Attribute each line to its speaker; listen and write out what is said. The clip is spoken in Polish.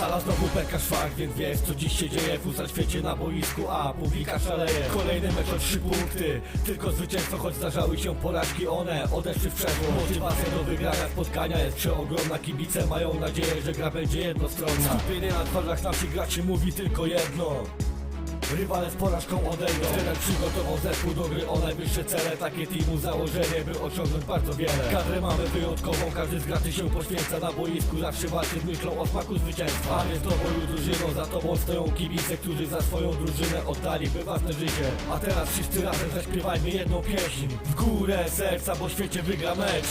Speaker 1: Hala znowu beka szwak, więc wiesz co dziś się dzieje w USA świecie na boisku A publika szaleje, kolejny mecz o trzy punkty. Tylko zwycięstwo, choć zdarzały się porażki One odeszły w przeszłość Motywacja do wygrania spotkania jest przeogromna. Kibice mają nadzieję, że gra będzie jednostronna. Skupienie na twarzach naszych graczy mówi tylko jedno Rywale z porażką odejdą. Trener przygotował zespół do gry. O najwyższe cele. Takie teamu założenie, by osiągnąć bardzo wiele. Kadrę mamy wyjątkową, każdy z graczy się poświęca. Na boisku zawsze walczy z myślą o smaku zwycięstwa. A więc do boju drużyną, za tobą stoją kibice Którzy za swoją drużynę oddaliby własne życie. A teraz wszyscy razem zaśpiewajmy jedną pieśń. W górę serca, bo w świecie wygra mecz